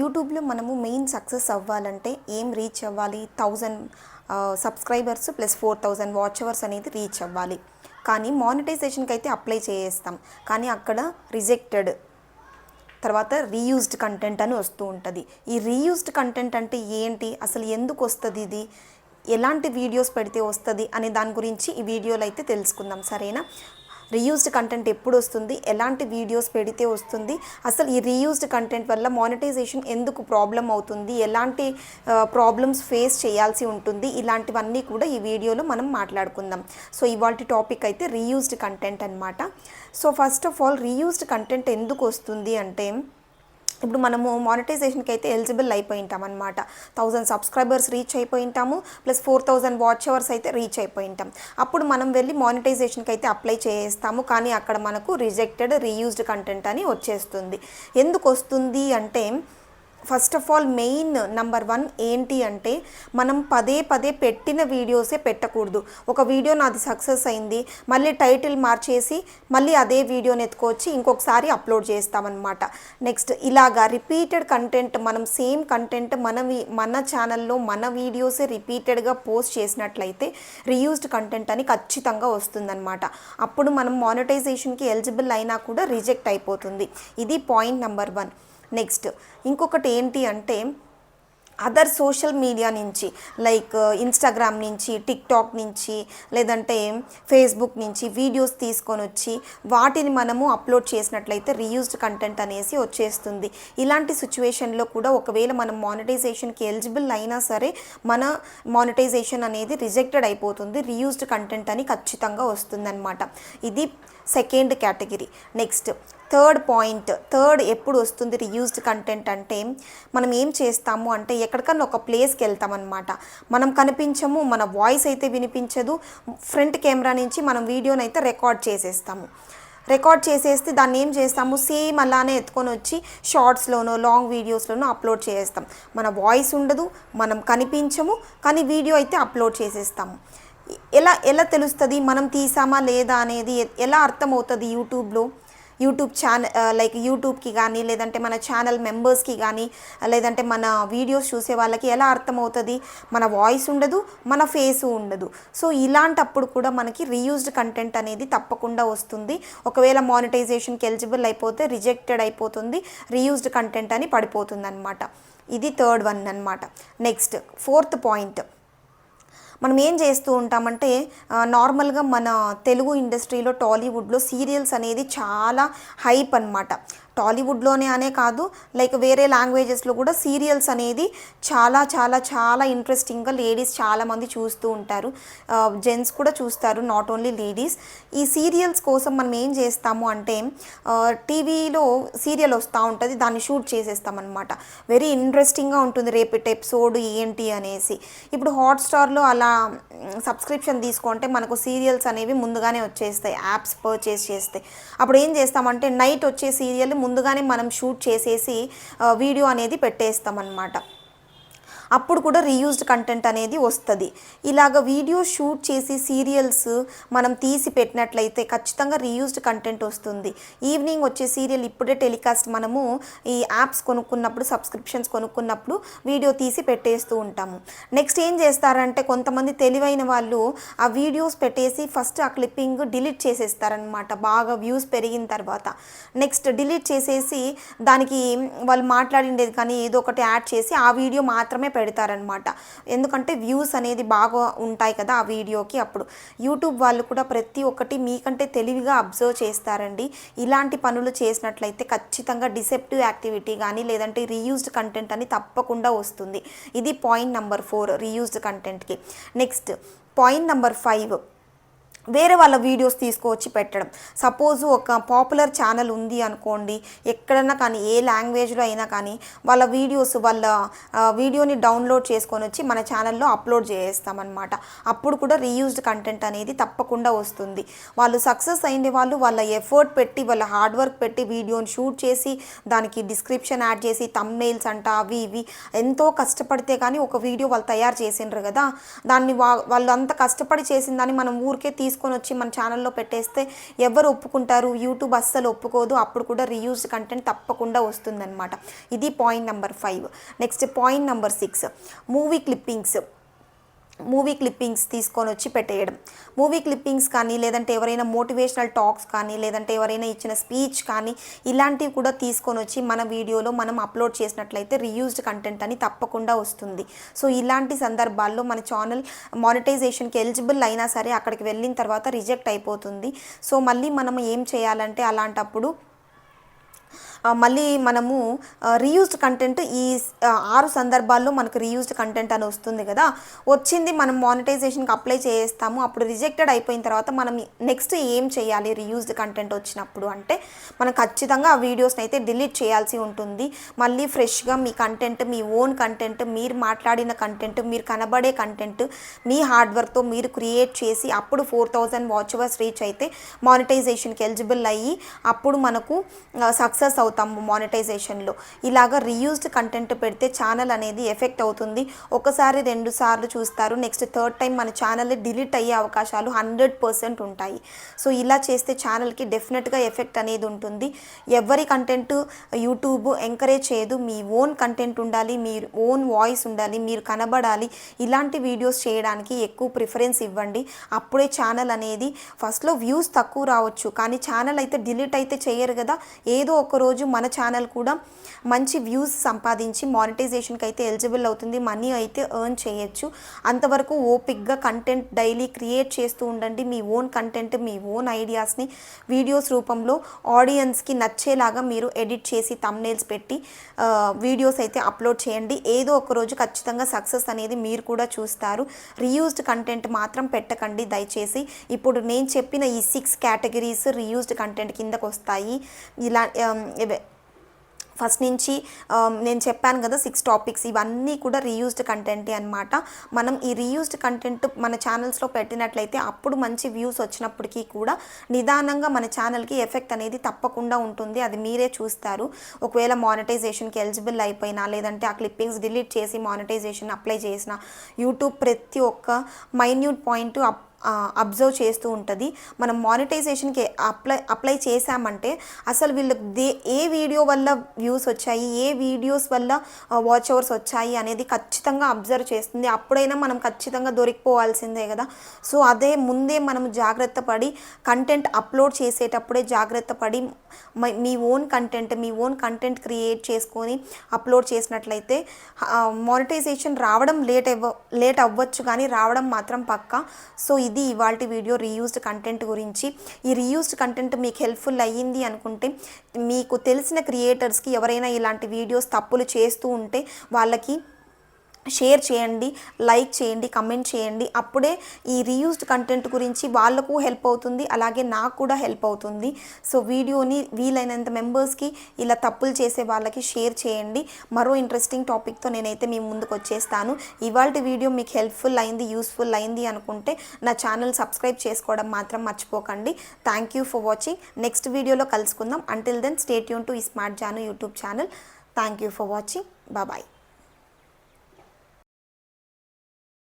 యూట్యూబ్లో మనము main success అవ్వాలంటే ఏం రీచ్ అవ్వాలి? Thousand subscribers plus four thousand watch hours అనేది రీచ్ అవ్వాలి. కానీ మానిటైజేషన్కి అయితే అప్లై చేస్తాం కానీ అక్కడ రిజెక్టెడ్. తర్వాత రీయూజ్డ్ కంటెంట్ అని వస్తూ ఉంటుంది. ఈ రీయూజ్డ్ కంటెంట్ అంటే ఏంటి? అసలు ఎందుకు వస్తుంది ఇది? ఎలాంటి వీడియోస్ పెడితే వస్తుంది? అనే దాని గురించి ఈ వీడియోలో అయితే తెలుసుకుందాం. సరేనా? రీయూజ్డ్ కంటెంట్ ఎప్పుడు వస్తుంది? ఎలాంటి వీడియోస్ పెడితే వస్తుంది? అసలు ఈ రీయూజ్డ్ కంటెంట్ వల్ల మానిటైజేషన్ ఎందుకు ప్రాబ్లం అవుతుంది? ఎలాంటి ప్రాబ్లమ్స్ ఫేస్ చేయాల్సి ఉంటుంది? ఇలాంటివన్నీ కూడా ఈ వీడియోలో మనం మాట్లాడుకుందాం. సో ఇవాళ టాపిక్ అయితే రీయూజ్డ్ కంటెంట్ అనమాట so first of all reused content ఎందుకు వస్తుంది అంటే ఇప్పుడు మనము మానిటైజేషన్కి అయితే ఎలిజిబుల్ అయిపోయి ఉంటాం అనమాట థౌజండ్ సబ్స్క్రైబర్స్ రీచ్ అయిపోయి ఉంటాము plus four thousand watch hours అయితే రీచ్ అయిపోయి ఉంటాం అప్పుడు మనం వెళ్ళి మానిటైజేషన్కి అయితే అప్లై చేస్తాము కానీ అక్కడ మనకు రిజెక్టెడ్ రీయూజ్డ్ కంటెంట్ అని వచ్చేస్తుంది. ఎందుకు వస్తుంది అంటే first of all main number one ఏంటి అంటే మనం పదే పదే పెట్టిన వీడియోసే పెట్టకూడదు. ఒక వీడియో నాది సక్సెస్ అయింది మళ్ళీ టైటిల్ మార్చేసి మళ్ళీ అదే వీడియోని ఎత్తుకొచ్చి ఇంకొకసారి అప్లోడ్ చేస్తామన్నమాట. నెక్స్ట్ ఇలాగా రిపీటెడ్ కంటెంట్ మనం సేమ్ కంటెంట్ మన మన ఛానల్లో మన వీడియోసే రిపీటెడ్గా పోస్ట్ చేసినట్లయితే రీయూజ్డ్ కంటెంట్ అని ఖచ్చితంగా వస్తుందన్నమాట. అప్పుడు మనం మానిటైజేషన్కి ఎలిజిబుల్ అయినా కూడా రిజెక్ట్ అయిపోతుంది. ఇది పాయింట్ నెంబర్ వన్ నెక్స్ట్ ఇంకొకటి ఏంటి అంటే అదర్ సోషల్ మీడియా నుంచి లైక్ ఇన్స్టాగ్రామ్ నుంచి టిక్టాక్ నుంచి లేదంటే ఫేస్బుక్ నుంచి వీడియోస్ తీసుకొని వచ్చి వాటిని మనము అప్లోడ్ చేసినట్లయితే రీయూజ్డ్ కంటెంట్ అనేసి వచ్చేస్తుంది. ఇలాంటి సిచ్యువేషన్లో కూడా ఒకవేళ మనం మానిటైజేషన్కి ఎలిజిబుల్ అయినా సరే మన మానిటైజేషన్ అనేది రిజెక్టెడ్ అయిపోతుంది రీయూజ్డ్ కంటెంట్ అని ఖచ్చితంగా వస్తుందన్నమాట. ఇది second category next third point third ఎప్పుడు వస్తుంది రియూజ్డ్ కంటెంట్ అంటే మనం ఏం చేస్తాము అంటే ఎక్కడికన్నా ఒక ప్లేస్కి వెళ్తామన్నమాట. మనం కనిపించము మన వాయిస్ అయితే వినిపించదు ఫ్రంట్ కెమెరా నుంచి మనం వీడియోని అయితే రికార్డ్ చేసేస్తాము. రికార్డ్ చేసేస్తే దాన్ని ఏం చేస్తాము సేమ్ అలానే ఎత్తుకొని వచ్చి షార్ట్స్లోనో లాంగ్ వీడియోస్లోనో అప్లోడ్ చేసేస్తాం. మన వాయిస్ ఉండదు మనం కనిపించము కానీ వీడియో అయితే అప్లోడ్ చేసేస్తాము. ఎలా ఎలా తెలుస్తుంది మనం తీసామా లేదా అనేది ఎలా అర్థమవుతుంది యూట్యూబ్లో? యూట్యూబ్ ఛానల్ లైక్ యూట్యూబ్కి కానీ లేదంటే మన ఛానల్ మెంబర్స్కి కానీ లేదంటే మన వీడియోస్ చూసే వాళ్ళకి ఎలా అర్థమవుతుంది? మన వాయిస్ ఉండదు మన ఫేస్ ఉండదు. సో ఇలాంటప్పుడు కూడా మనకి రీయూజ్డ్ కంటెంట్ అనేది తప్పకుండా వస్తుంది. ఒకవేళ మానిటైజేషన్కి ఎలిజిబుల్ అయిపోతే రిజెక్టెడ్ అయిపోతుంది రీయూజ్డ్ కంటెంట్ అని పడిపోతుంది అనమాట ఇది థర్డ్ వన్ అనమాట నెక్స్ట్ ఫోర్త్ పాయింట్ మనం ఏం చేస్తూ ఉంటామంటే నార్మల్గా మన తెలుగు ఇండస్ట్రీలో టాలీవుడ్లో సీరియల్స్ అనేది చాలా హైప్ అన్నమాట. టాలీవుడ్లోనే అనే కాదు లైక్ వేరే లాంగ్వేజెస్లో కూడా సీరియల్స్ అనేది చాలా చాలా చాలా ఇంట్రెస్టింగ్గా లేడీస్ చాలామంది చూస్తూ ఉంటారు. జెంట్స్ కూడా చూస్తారు నాట్ ఓన్లీ లేడీస్. ఈ సీరియల్స్ కోసం మనం ఏం చేస్తాము అంటే టీవీలో సీరియల్ వస్తూ ఉంటుంది దాన్ని షూట్ చేసేస్తామన్నమాట. వెరీ ఇంట్రెస్టింగ్గా ఉంటుంది రేపటి ఎపిసోడ్ ఏంటి అనేసి. ఇప్పుడు హాట్స్టార్లో అలా సబ్స్క్రిప్షన్ తీసుకుంటే మనకు సీరియల్స్ అనేవి ముందుగానే వచ్చేస్తాయి యాప్స్ పర్చేస్ చేస్తే. అప్పుడు ఏం చేస్తామంటే నైట్ వచ్చే సీరియల్ ముందుగానే మనం షూట్ చేసేసి వీడియో అనేది పెట్టేస్తామన్నమాట. అప్పుడు కూడా రీయూజ్డ్ కంటెంట్ అనేది వస్తుంది. ఇలాగ వీడియో షూట్ చేసి సీరియల్స్ మనం తీసి పెట్టినట్లయితే ఖచ్చితంగా రీయూజ్డ్ కంటెంట్ వస్తుంది. ఈవినింగ్ వచ్చే సీరియల్ ఇప్పుడే టెలికాస్ట్ మనము ఈ యాప్స్ కొనుక్కున్నప్పుడు సబ్స్క్రిప్షన్స్ కొనుక్కున్నప్పుడు వీడియో తీసి పెట్టేస్తూ ఉంటాము. నెక్స్ట్ ఏం చేస్తారంటే కొంతమంది తెలివైన వాళ్ళు ఆ వీడియోస్ పెట్టేసి ఫస్ట్ ఆ క్లిప్పింగ్ డిలీట్ చేసేస్తారనమాట బాగా వ్యూస్ పెరిగిన తర్వాత. నెక్స్ట్ డిలీట్ చేసేసి దానికి వాళ్ళు మాట్లాడిండేది కానీ ఏదో ఒకటి యాడ్ చేసి ఆ వీడియో మాత్రమే పెడతారనమాట. ఎందుకంటే వ్యూస్ అనేది బాగా ఉంటాయి కదా ఆ వీడియోకి అప్పుడు. యూట్యూబ్ వాళ్ళు కూడా ప్రతి ఒక్కటి మీకంటే తెలివిగా అబ్జర్వ్ చేస్తారండి. ఇలాంటి పనులు చేసినట్లయితే ఖచ్చితంగా డిసెప్టివ్ యాక్టివిటీ కానీ లేదంటే రీయూజ్డ్ కంటెంట్ అని తప్పకుండా వస్తుంది. ఇది point number four reused కంటెంట్కి. Next point number five. వేరే వాళ్ళ వీడియోస్ తీసుకువచ్చి పెట్టడం. సపోజ్ ఒక పాపులర్ ఛానల్ ఉంది అనుకోండి ఎక్కడన్నా కానీ ఏ లాంగ్వేజ్లో అయినా కానీ వాళ్ళ వీడియోస్ వాళ్ళ వీడియోని డౌన్లోడ్ చేసుకొని వచ్చి మన ఛానల్లో అప్లోడ్ చేస్తామన్నమాట. అప్పుడు కూడా రీయూజ్డ్ కంటెంట్ అనేది తప్పకుండా వస్తుంది. వాళ్ళు సక్సెస్ అయిన వాళ్ళు వాళ్ళ ఎఫర్ట్ పెట్టి వాళ్ళ హార్డ్ వర్క్ పెట్టి వీడియోని షూట్ చేసి దానికి డిస్క్రిప్షన్ యాడ్ చేసి తమ్నెయిల్స్ అంట అవి ఇవి ఎంతో కష్టపడితే కానీ ఒక వీడియో వాళ్ళు తయారు చేసిండ్రు కదా దాన్ని వా వాళ్ళు అంత కష్టపడి చేసిన దాన్ని మనం ఊరికే తీసుకు తీసుకొని వచ్చి మన ఛానల్లో పెట్టేస్తే ఎవరు ఒప్పుకుంటారు? యూట్యూబ్ అస్సలు ఒప్పుకోదు. అప్పుడు కూడా రీయూజ్ కంటెంట్ తప్పకుండా వస్తుందన్నమాట. ఇది point number five next point number six movie clippings movie clippings తీసుకొని వచ్చి పెట్టేయడం. మూవీ క్లిప్పింగ్స్ కానీ లేదంటే ఎవరైనా మోటివేషనల్ టాక్స్ కానీ లేదంటే ఎవరైనా ఇచ్చిన స్పీచ్ కానీ ఇలాంటివి కూడా తీసుకొని వచ్చి మన వీడియోలో మనం అప్లోడ్ చేసినట్లయితే రీయూజ్డ్ కంటెంట్ అని తప్పకుండా వస్తుంది. సో ఇలాంటి సందర్భాల్లో మన ఛానల్ మానిటైజేషన్కి ఎలిజిబుల్ అయినా సరే అక్కడికి వెళ్ళిన తర్వాత రిజెక్ట్ అయిపోతుంది. సో మళ్ళీ మనం ఏం చేయాలంటే అలాంటప్పుడు మళ్ళీ మనము రీయూజ్డ్ కంటెంట్ ఈ ఆరు సందర్భాల్లో మనకు రీయూజ్డ్ కంటెంట్ అని వస్తుంది కదా. వచ్చింది మనం మానిటైజేషన్కి అప్లై చేస్తాము అప్పుడు రిజెక్టెడ్ అయిపోయిన తర్వాత మనం నెక్స్ట్ ఏం చేయాలి రీయూజ్డ్ కంటెంట్ వచ్చినప్పుడు అంటే మనం ఖచ్చితంగా ఆ వీడియోస్ని అయితే డిలీట్ చేయాల్సి ఉంటుంది. మళ్ళీ ఫ్రెష్గా మీ కంటెంట్ మీ ఓన్ కంటెంట్ మీరు మాట్లాడిన కంటెంట్ మీరు కనబడే కంటెంట్ మీ హార్డ్వర్క్తో మీరు క్రియేట్ చేసి అప్పుడు four thousand watch hours reach అయితే మానిటైజేషన్కి ఎలిజిబుల్ అయ్యి అప్పుడు మనకు సక్సెస్ అవుతాము మానిటైజేషన్లో ఇలాగ రీయూజ్డ్ కంటెంట్ పెడితే ఛానల్ అనేది ఎఫెక్ట్ అవుతుంది. ఒకసారి రెండు సార్లు చూస్తారు. నెక్స్ట్ థర్డ్ టైం మన ఛానల్ డిలీట్ అయ్యే అవకాశాలు హండ్రెడ్ పర్సెంట్ ఉంటాయి. సో ఇలా చేస్తే ఛానల్కి డెఫినెట్గా ఎఫెక్ట్ అనేది ఉంటుంది. ఎవరి కంటెంట్ యూట్యూబ్ ఎంకరేజ్ చేయదు. మీ ఓన్ కంటెంట్ ఉండాలి మీ ఓన్ వాయిస్ ఉండాలి మీరు కనబడాలి. ఇలాంటి వీడియోస్ చేయడానికి ఎక్కువ ప్రిఫరెన్స్ ఇవ్వండి. అప్పుడే ఛానల్ అనేది ఫస్ట్లో వ్యూస్ తక్కువ రావచ్చు. కానీ ఛానల్ అయితే డిలీట్ అయితే చేయరు కదా. ఏదో ఒక రోజు మన ఛానల్ కూడా మంచి వ్యూస్ సంపాదించి మానిటైజేషన్కి అయితే ఎలిజిబుల్ అవుతుంది. మనీ అయితే ఎర్న్ చేయొచ్చు. అంతవరకు ఓపిక్గా కంటెంట్ డైలీ క్రియేట్ చేస్తూ ఉండండి. మీ ఓన్ కంటెంట్ మీ ఓన్ ఐడియాస్ని వీడియోస్ రూపంలో ఆడియన్స్కి నచ్చేలాగా మీరు ఎడిట్ చేసి తమ్నేల్స్ పెట్టి వీడియోస్ అయితే అప్లోడ్ చేయండి. ఏదో ఒక రోజు ఖచ్చితంగా సక్సెస్ అనేది మీరు కూడా చూస్తారు. రీయూజ్డ్ కంటెంట్ మాత్రం పెట్టకండి. దయచేసి ఇప్పుడు నేను చెప్పిన ఈ సిక్స్ కేటగిరీస్ రీయూజ్డ్ కంటెంట్ కిందకు వస్తాయి ఇలా ఫస్ట్ నుంచి నేను చెప్పాను కదా సిక్స్ టాపిక్స్ ఇవన్నీ కూడా రీయూజ్డ్ కంటెంటే అనమాట మనం ఈ రీయూజ్డ్ కంటెంట్ మన ఛానల్స్లో పెట్టినట్లయితే అప్పుడు మంచి వ్యూస్ వచ్చినప్పటికీ కూడా నిదానంగా మన ఛానల్కి ఎఫెక్ట్ అనేది తప్పకుండా ఉంటుంది. అది మీరే చూస్తారు. ఒకవేళ మానిటైజేషన్కి ఎలిజిబుల్ అయిపోయినా లేదంటే ఆ క్లిప్పింగ్స్ డిలీట్ చేసి మానిటైజేషన్ అప్లై చేసిన యూట్యూబ్ ప్రతి ఒక్క మైన్యూట్ పాయింట్ అప్ అబ్జర్వ్ చేస్తూ ఉంటుంది. మనం మానిటైజేషన్కి అప్లై అప్లై చేశామంటే అసలు వీళ్ళు దే ఏ వీడియో వల్ల వ్యూస్ వచ్చాయి ఏ వీడియోస్ వల్ల వాచ్ అవర్స్ వచ్చాయి అనేది ఖచ్చితంగా అబ్జర్వ్ చేస్తుంది. అప్పుడైనా మనం ఖచ్చితంగా దొరికిపోవాల్సిందే కదా. సో అదే ముందే మనం జాగ్రత్త పడి కంటెంట్ అప్లోడ్ చేసేటప్పుడే జాగ్రత్త పడి మీ ఓన్ కంటెంట్ మీ ఓన్ కంటెంట్ క్రియేట్ చేసుకొని అప్లోడ్ చేసినట్లయితే మానిటైజేషన్ రావడం లేట్ అవ్వ లేట్ అవ్వచ్చు కానీ రావడం మాత్రం పక్కా. సో ఇది ఇవాళ వీడియో రీయూజ్డ్ కంటెంట్ గురించి. ఈ రీయూజ్డ్ కంటెంట్ మీకు హెల్ప్ఫుల్ అయ్యింది అనుకుంటే మీకు తెలిసిన క్రియేటర్స్కి ఎవరైనా ఇలాంటి వీడియోస్ తప్పులు చేస్తూ ఉంటే వాళ్ళకి షేర్ చేయండి లైక్ చేయండి కమెంట్ చేయండి. అప్పుడే ఈ రీయూజ్డ్ కంటెంట్ గురించి వాళ్ళకు హెల్ప్ అవుతుంది అలాగే నాకు కూడా హెల్ప్ అవుతుంది. సో వీడియోని వీలైనంత మెంబర్స్కి ఇలా తప్పులు చేసే వాళ్ళకి షేర్ చేయండి. మరో ఇంట్రెస్టింగ్ టాపిక్తో నేనైతే మీ ముందుకు వచ్చేస్తాను. ఇవాళ వీడియో మీకు హెల్ప్ఫుల్ అయింది యూస్ఫుల్ అయింది అనుకుంటే నా ఛానల్ సబ్స్క్రైబ్ చేసుకోవడం మాత్రం మర్చిపోకండి. Thank you for watching. Next వీడియోలో కలుసుకుందాం. అంటిల్ దెన్ స్టేట్ యూన్ టు ఈ smart Jaanu YouTube channel thank you for watching bye